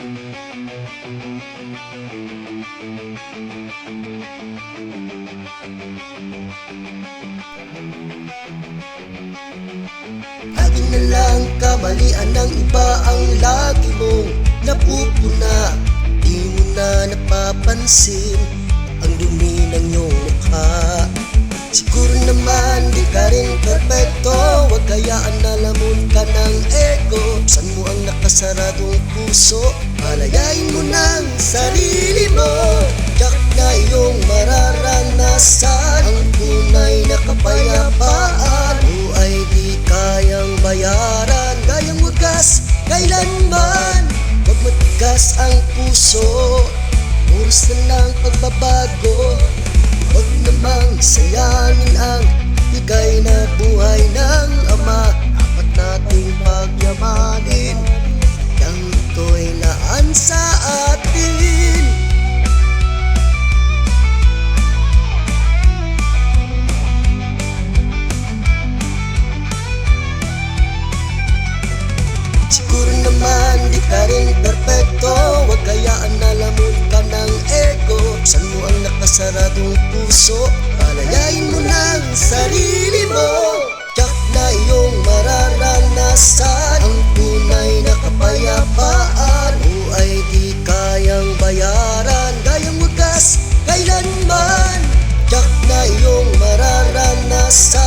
Lagi na lang kamalian ng iba ang lagi mong napupuna. Di mo na napapansin ang dumi ng iyong mukha. Siguro naman di ka rin perfecto Huwag kayaan na ang nakasaradong puso Malayain mo ng sarili mo. Tiyak na iyong mararanasan Ang tunay na kapayapaan. O ay di kayang bayaran Kayang wagas kailanman. Huwag matigas ang puso Oras na lang pagbabago. Huwag namang sayangin ang sa atin. Siguro naman di ka perfecto Huwag kayaan na lamon ka ng ego. Saan mo ang puso? Palayain stop.